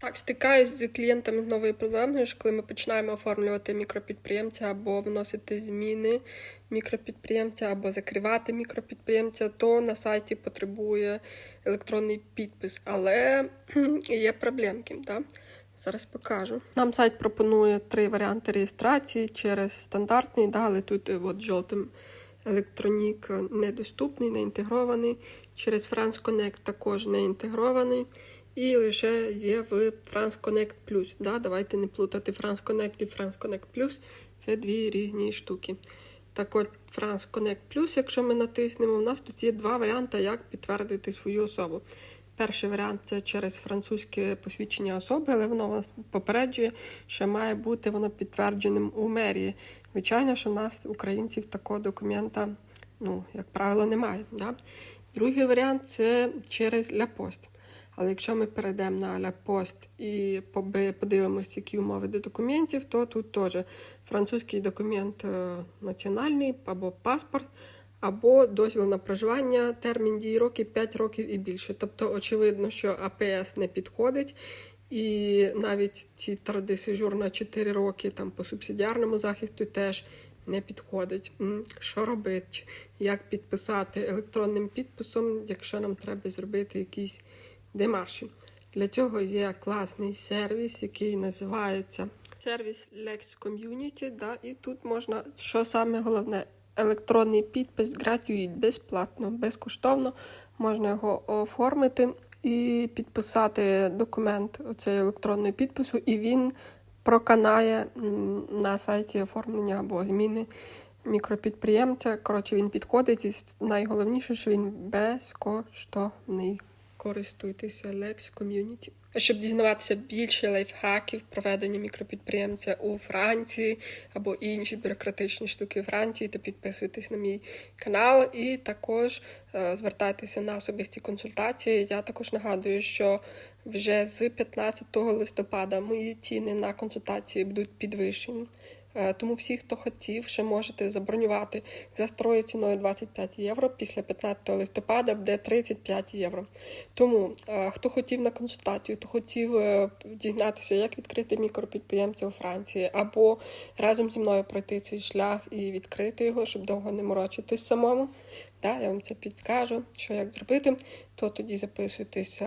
Так, стикаюсь з клієнтами з новою проблемою, що коли ми починаємо оформлювати мікропідприємця або вносити зміни мікропідприємця, або закривати мікропідприємця, то на сайті потребує електронний підпис. Але є проблемки. Да? Зараз покажу. Нам сайт пропонує три варіанти реєстрації через стандартний, да, але тут е, от жовтим електронік недоступний, не інтегрований. Через France Connect також не інтегрований. І лише є в France Connect Plus. Да? Давайте не плутати France Connect і France Connect Plus. Це дві різні штуки. Так от, France Connect Plus, якщо ми натиснемо, у нас тут є два варіанти, як підтвердити свою особу. Перший варіант це через французьке посвідчення особи, але воно вас попереджує, що має бути воно підтвердженим у мерії. Звичайно, що в нас, українців, такого документа, ну, як правило, немає. Да? Другий варіант це через Ля Пост. Але якщо ми перейдемо на Ля Пост і подивимося, які умови до документів, то тут теж французький документ е, національний або паспорт, або дозвіл на проживання, термін дії роки 5 років і більше. Тобто, очевидно, що АПС не підходить. І навіть ці тради сежур на 4 роки там по субсидіарному захисту теж не підходить. Що робити? Як підписати електронним підписом, якщо нам треба зробити якісь демарші? Для цього є класний сервіс, який називається сервіс Lex Community. Да? І тут можна, що саме головне, електронний підпис гратюїт, безплатно, безкоштовно. Можна його оформити і підписати документ оцей електронного підпису, і він проканає на сайті оформлення або зміни мікропідприємця. Коротше, він підходить, і найголовніше, що він безкоштовний. Користуйтеся Lex Community. Щоб дізнаватися більше лайфхаків проведення мікропідприємця у Франції або інші бюрократичні штуки Франції, то підписуйтесь на мій канал і також е, звертайтеся на особисті консультації. Я також нагадую, що вже з 15 листопада мої ціни на консультації будуть підвищені. Е, Тому всі, хто хотів, ще можете забронювати за строю ціною 25 євро. Після 15 листопада буде 35 євро. Тому е, хто хотів на консультацію, хто хотів е, дізнатися, як відкрити мікропідприємця у Франції, або разом зі мною пройти цей шлях і відкрити його, щоб довго не морочитись самому. Да, я вам це підскажу, що як зробити, то тоді записуйтеся.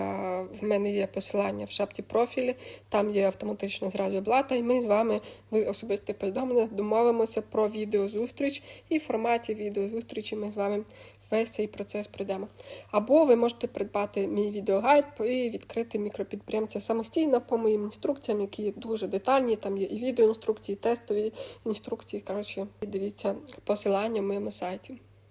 В мене є посилання в шапці профілі, там є автоматична зразу оплата, і ми з вами в особисте повідомлення домовимося про відеозустріч, і в форматі відеозустрічі ми з вами весь цей процес пройдемо. Або ви можете придбати мій відеогайд і відкрити мікропідприємця самостійно по моїм інструкціям, які є дуже детальні. Там є і відеоінструкції, і тестові інструкції. Коротше, дивіться посилання в моєму сайті.